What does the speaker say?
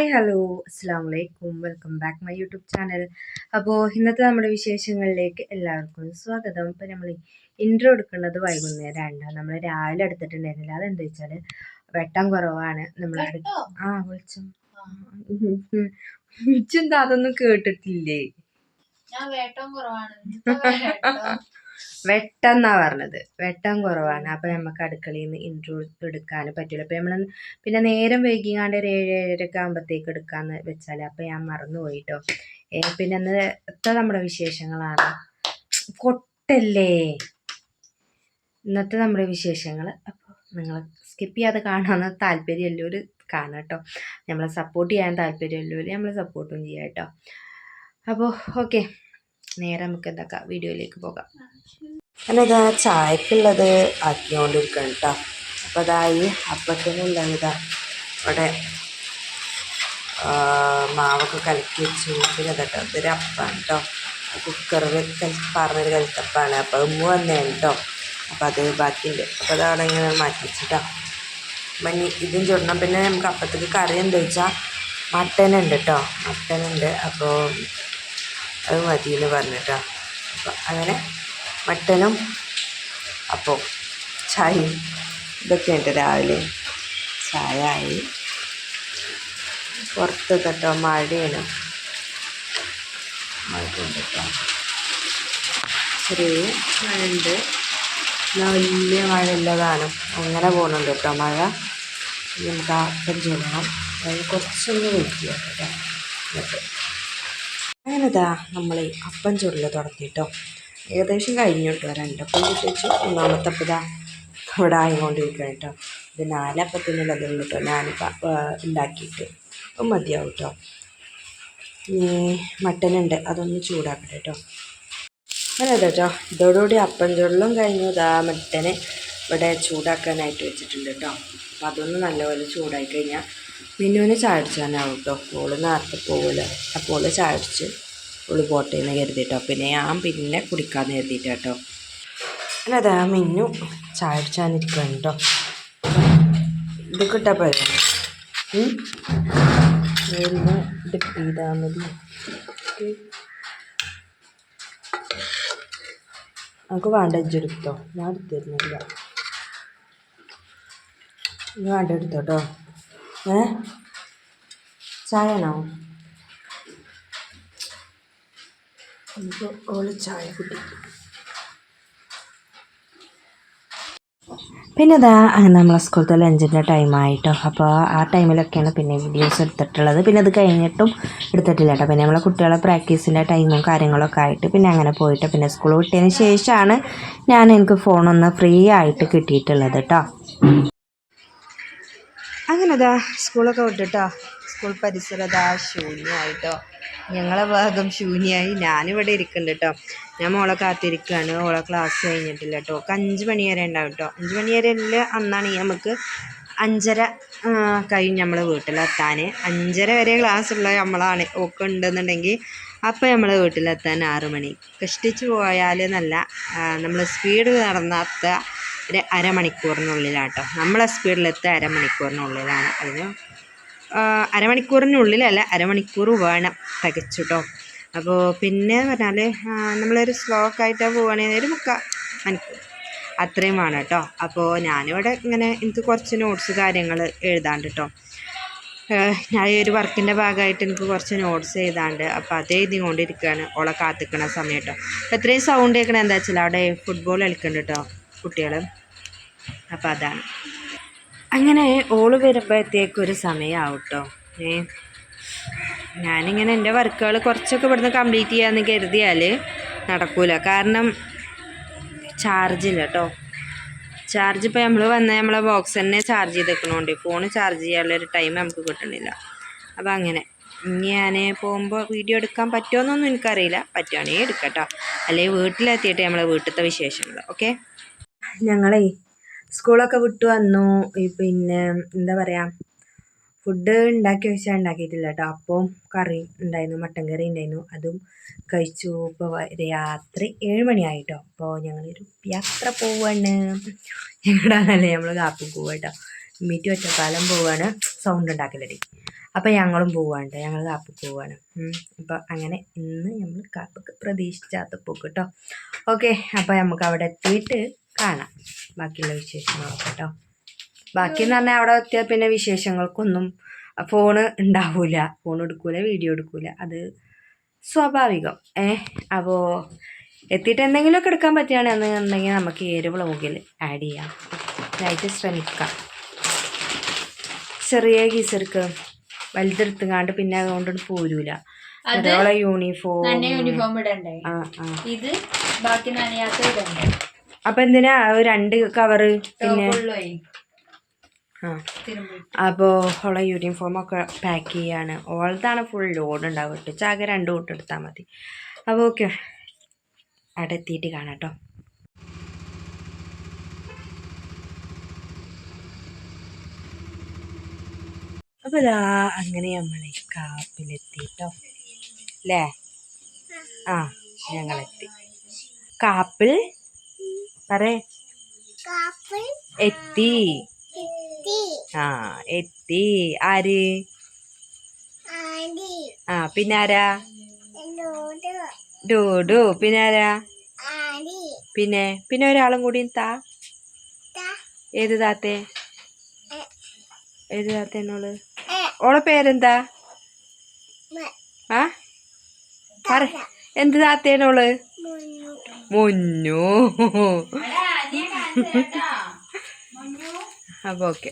Hi hello അസ്സാം വലൈക്കും welcome back my YouTube channel അപ്പോൾ ഇന്നത്തെ നമ്മുടെ വിശേഷങ്ങളിലേക്ക് എല്ലാവർക്കും സ്വാഗതം ഇപ്പോൾ നമ്മൾ ഇൻട്രോ എടുക്കുന്നത് വൈകുന്നേരമാണ് നമ്മൾ രാവിലെ എടുത്തിട്ടുണ്ടായിരുന്നില്ല അതെന്താ വെച്ചാൽ വെട്ടം കുറവാണ് നമ്മൾ ആ വിളിച്ചു വിളിച്ചെന്താ അതൊന്നും കേട്ടിട്ടില്ലേ വെട്ടെന്നാ പറഞ്ഞത്. വെട്ടം കുറവാണ്. അപ്പൊ നമുക്ക് അടുക്കളയിൽ നിന്ന് ഇൻട്രോ എടുക്കാൻ പറ്റില്ല അപ്പൊ നമ്മൾ പിന്നെ നേരം വൈകിയാണ്ട് ഒരു ഏഴ് ഏഴരക്കെ ആകുമ്പോഴത്തേക്ക് എടുക്കാന്ന് വെച്ചാൽ അപ്പൊ ഞാൻ മറന്നുപോയി കേട്ടോ പിന്നെ ഇന്നത്തെ നമ്മുടെ വിശേഷങ്ങളാണ്. കൊട്ടല്ലേ ഇന്നത്തെ നമ്മുടെ വിശേഷങ്ങൾ അപ്പോൾ നിങ്ങൾ സ്കിപ്പ് ചെയ്യാതെ കാണാമെന്ന് താല്പര്യമുള്ളവർ കാണാം കേട്ടോ നമ്മളെ സപ്പോർട്ട് ചെയ്യാൻ താല്പര്യമുള്ളവർ നമ്മളെ സപ്പോർട്ടും ചെയ്യാം കേട്ടോ അപ്പോൾ ഓക്കെ നേരെ നമുക്ക് എന്താക്കാം? വീഡിയോയിലേക്ക് പോകാം. ഞാനിതാ ചായക്കുള്ളത് ആക്കിക്കൊണ്ടിരിക്കണം കേട്ടോ അപ്പോൾ അതായി അപ്പത്തിനുള്ളത് ഇതാ അവിടെ മാവൊക്കെ കലക്കി വെച്ചു. പിന്നെ കേട്ടോ ഇതൊരു അപ്പാണ് കേട്ടോ കുക്കറിൽ പറഞ്ഞൊരു കലത്തപ്പാണ് അപ്പോൾ ഉമ്മ വന്നതാണ് കേട്ടോ അപ്പോൾ അത് ബാക്കിയുണ്ട്. അപ്പോൾ അതവിടെ ഇങ്ങനെ മാറ്റി വെച്ചിട്ടോ മഞ്ഞ ഇതും ചുടണം. പിന്നെ നമുക്ക് അപ്പത്തേക്ക് കറി എന്താ വെച്ചാൽ മട്ടനുണ്ട് കേട്ടോ മട്ടനുണ്ട്. അപ്പോൾ അത് മതി എന്ന് പറഞ്ഞിട്ടോ. അപ്പം അങ്ങനെ മട്ടനും അപ്പോൾ ചായയും ഇതൊക്കെ ഉണ്ട് രാവിലെ ചായ ആയി പുറത്ത് തട്ടോ മഴയാണ്. മഴയുണ്ട് കേട്ടോ ചെറിയ മഴയുണ്ട്. എന്നാൽ വലിയ മഴ ഇല്ലതാണ് അങ്ങനെ പോകുന്നുണ്ട് കേട്ടോ മഴ. നമുക്ക് ആക്കം ചെയ്യണം അത് കുറച്ചൊന്ന് വെയിറ്റ് ചെയ്യാം കേട്ടോ എന്നിട്ട് അങ്ങനെതാ നമ്മൾ അപ്പം ചുരുൾ തുടത്തിട്ടോ ഏകദേശം കഴിഞ്ഞു എന്റെ അപ്പം കിട്ടിച്ചു. ഒന്നാമത്തെ അപ്പം ഇവിടെ ആയിക്കൊണ്ടിരിക്കുകയാണ് കേട്ടോ ഇത് നാലപ്പത്തിനുള്ളതുള്ളൂ കേട്ടോ ഞാനിപ്പോൾ ഉണ്ടാക്കിയിട്ട് അപ്പം മതിയാവും കേട്ടോ മട്ടനുണ്ട് അതൊന്ന് ചൂടാക്കട്ടെ കേട്ടോ അങ്ങനെ അതെ കേട്ടോ ഇതോടുകൂടി അപ്പം ചുരുളും കഴിഞ്ഞു. ഇതാ മട്ടനെ ഇവിടെ ചൂടാക്കാനായിട്ട് വെച്ചിട്ടുണ്ട് കേട്ടോ അപ്പം അതൊന്ന് നല്ലപോലെ ചൂടായി കഴിഞ്ഞാൽ മിന്നുവിന് ആവും കേട്ടോ ഓൾ നേരത്തെ പോകില്ല അപ്പോൾ ചായ ഓൾ പോട്ടെ എന്ന് കരുതിട്ടോ. പിന്നെ ഞാൻ പിന്നെ കുടിക്കാമെന്ന് കരുതിയിട്ട് കേട്ടോ അതാ മിന്നു ചായ അടിച്ചാനിരിക്കുകയാണ് കേട്ടോ ഇത് കിട്ടാ ഇത് ചെയ്താൽ മതി. നമുക്ക് വേണ്ട ഇജ്ജെടുത്തോ ഞാൻ എടുത്തിരുന്നില്ല. വേണ്ട എടുത്തോട്ടോ. ഏ? ചായയാണോ നമുക്ക് ഓൾ ചായ കുടിക്കും. പിന്നെ ഇതാ അങ്ങനെ നമ്മളെ സ്കൂളത്തെ ലഞ്ചിന്റെ ടൈം ആയിട്ടോ. അപ്പോൾ ആ ടൈമിലൊക്കെയാണ് പിന്നെ വീഡിയോസ് എടുത്തിട്ടുള്ളത്. പിന്നെ അത് കഴിഞ്ഞിട്ടും എടുത്തിട്ടില്ല കേട്ടോ. പിന്നെ നമ്മളെ കുട്ടികളെ പ്രാക്ടീസിന്റെ ടൈമും കാര്യങ്ങളൊക്കെ ആയിട്ട് പിന്നെ അങ്ങനെ പോയിട്ട് പിന്നെ സ്കൂൾ വിട്ടതിന് ശേഷമാണ് ഞാൻ എനിക്ക് ഫോണൊന്ന് ഫ്രീ ആയിട്ട് കിട്ടിയിട്ടുള്ളത് കേട്ടോ. അങ്ങനെ അതാ സ്കൂളൊക്കെ വിട്ടിട്ടോ. സ്കൂൾ പരിസരം അതാ ശൂന്യമായിട്ടോ. ഞങ്ങളെ ഭാഗം ശൂന്യമായി. ഞാനിവിടെ ഇരിക്കുന്നുണ്ട് കേട്ടോ ഞാൻ മോളെ കാത്തിരിക്കുകയാണ് ഓളെ ക്ലാസ് കഴിഞ്ഞിട്ടില്ല കേട്ടോ ഒക്കെ അഞ്ച് മണി വരെ ഉണ്ടാവും കേട്ടോ അഞ്ച് മണി വരെ ഇല്ല. അന്നാണ് നമുക്ക് അഞ്ചര കഴിഞ്ഞ് നമ്മൾ വീട്ടിലെത്താൻ അഞ്ചര വരെ ക്ലാസ് ഉള്ള നമ്മളാണ്. ഒക്കെ ഉണ്ടെന്നുണ്ടെങ്കിൽ അപ്പോൾ നമ്മൾ വീട്ടിലെത്താൻ ആറ് മണി. കഷ്ടിച്ച് പോയാൽ നല്ല നമ്മൾ സ്പീഡ് നടന്നാത്ത ഒരു അരമണിക്കൂറിനുള്ളിലാട്ടോ നമ്മളെ സ്പീഡിലെത്തുക അരമണിക്കൂറിനുള്ളിലാണ്. അതിന് അരമണിക്കൂറിനുള്ളിലല്ല അരമണിക്കൂർ വേണം തികച്ചുട്ടോ അപ്പോൾ പിന്നെ പറഞ്ഞാൽ നമ്മളൊരു സ്ലോക്കായിട്ടാണ് ആയിട്ട് പോവുകയാണെങ്കിൽ ഒരു മുക്കാൽ മണിക്കൂർ. അത്രയും വേണം കേട്ടോ അപ്പോൾ ഞാനിവിടെ ഇങ്ങനെ എനിക്ക് കുറച്ച് നോട്ട്സ് കാര്യങ്ങൾ എഴുതാണ്ട് കേട്ടോ ഞാൻ ഈ ഒരു വർക്കിന്റെ ഭാഗമായിട്ട് എനിക്ക് കുറച്ച് നോട്ട്സ് എഴുതാണ്ട് അപ്പോൾ അത് എഴുതിക്കൊണ്ടിരിക്കുകയാണ് ഓളെ കാത്തിക്കണ സമയം കേട്ടോ അപ്പോൾ ഇത്രയും സൗണ്ട് കേൾക്കണത് എന്താ വെച്ചാൽ അവിടെ ഫുട്ബോൾ കളിക്കുന്നുണ്ട് കേട്ടോ കുട്ടികൾ അപ്പോൾ അതാണ്. അങ്ങനെ ഓൾ വരുമ്പോഴത്തേക്കും ഒരു സമയമാവും കേട്ടോ ഏ ഞാനിങ്ങനെ എന്റെ വർക്കുകൾ കുറച്ചൊക്കെ ഇവിടുന്ന് കംപ്ലീറ്റ് ചെയ്യാമെന്ന് കരുതിയാൽ നടക്കൂല. കാരണം ചാർജില്ല കേട്ടോ ചാർജ് ഇപ്പോൾ നമ്മൾ വന്നാൽ നമ്മളെ ബോക്സ് തന്നെ ചാർജ് ചെയ്ത് വെക്കണോണ്ട് ഫോൺ ചാർജ് ചെയ്യാനുള്ള ഒരു ടൈം നമുക്ക് കിട്ടണില്ല. അപ്പോൾ അങ്ങനെ. ഇനി ഞാൻ പോകുമ്പോൾ വീഡിയോ എടുക്കാൻ പറ്റുമോയെന്നൊന്നും എനിക്കറിയില്ല. പറ്റുവാണെങ്കിൽ എടുക്കാം കേട്ടോ അല്ലെങ്കിൽ വീട്ടിലെത്തിയിട്ട് നമ്മളെ വീട്ടിലത്തെ വിശേഷങ്ങൾ ഓക്കെ ഞങ്ങളേ സ്കൂളൊക്കെ വിട്ടു വന്നു. പിന്നെ എന്താ പറയുക ഫുഡ് ഉണ്ടാക്കി വെച്ചാൽ ഉണ്ടാക്കിയിട്ടില്ല കേട്ടോ അപ്പവും കറി ഉണ്ടായിരുന്നു മട്ടൻ കറി ഉണ്ടായിരുന്നു. അതും കഴിച്ചു. ഇപ്പോൾ രാത്രി ഏഴ് മണിയായിട്ടോ അപ്പോൾ ഞങ്ങളൊരു യാത്ര പോവാണ്. ഞങ്ങളുടെ നമ്മൾ കാപ്പി പോവാട്ടോ മീറ്റ് ഒറ്റക്കാലം പോവാണ്. സൗണ്ട് ഉണ്ടാക്കലടി. അപ്പം ഞങ്ങളും പോവാണ്ട് ഞങ്ങൾ കാപ്പക്ക് പോവാണ്. അപ്പോൾ അങ്ങനെ ഇന്ന് നമ്മൾ കാപ്പക്ക് പ്രതീക്ഷിച്ചാത്ത പോക്ക് കേട്ടോ ഓക്കെ അപ്പോൾ നമുക്ക് അവിടെ എത്തിയിട്ട് കാണാം. ബാക്കിയുള്ള വിശേഷങ്ങളൊക്കെ കേട്ടോ ബാക്കി എന്ന് പറഞ്ഞാൽ അവിടെ എത്തിയാൽ പിന്നെ വിശേഷങ്ങൾക്കൊന്നും ഫോണ് ഉണ്ടാവില്ല ഫോൺ എടുക്കൂല വീഡിയോ എടുക്കൂല. അത് സ്വാഭാവികം. ഏ അപ്പോൾ എത്തിയിട്ട് എന്തെങ്കിലുമൊക്കെ എടുക്കാൻ പറ്റുകയാണെന്നുണ്ടെങ്കിൽ നമുക്ക് ഈ ഒരു വ്ളോഗിൽ ആഡ് ചെയ്യാം. ഇതായിട്ട് ശ്രമിക്കാം. ചെറിയ ഗീസർക്ക് വലുതെടുത്തുകാണ്ട് പിന്നെ അതുകൊണ്ട് പോരൂല. അതേപോലെ യൂണിഫോം യൂണിഫോം ഇടണ്ടേ? ഇത് ബാക്കി നനയാത്ത ഇടണ്ടേ? അപ്പൊ എന്തിനാ രണ്ട് കവറ് പിന്നെ? അപ്പോ ആ. യൂണിഫോം അപ്പോൾ ഉള്ള യൂണിഫോമൊക്കെ പാക്ക് ചെയ്യാണ്. ഓളത്താണ് ഫുൾ ലോഡ് ഉണ്ടാവും കേട്ടോ ചാകെ രണ്ട് കൂട്ടെടുത്താൽ മതി. അപ്പോൾ ഓക്കെ അവിടെ എത്തിയിട്ട് കാണാം കേട്ടോ അപ്പോൾ ഇതാ അങ്ങനെ നമ്മൾ കാപ്പിലെത്തിട്ടോ. അല്ലേ ആ ഞങ്ങളെത്തി. കാപ്പിൽ? പറേ എത്തി. ആ എത്തി. ആര്? ആ പിന്നാരാ? ഡൂഡു. പിന്നെ ആരാ പിന്നെ പിന്നെ ഒരാളും കൂടി താ. ഏത് താത്തേ? ഏത് താത്തേനോൾ ഓളെ പേരെന്താ? ആ? പറ. എന്ത് താത്തേനോൾ മുന്നു. അപ്പൊ ഓക്കെ.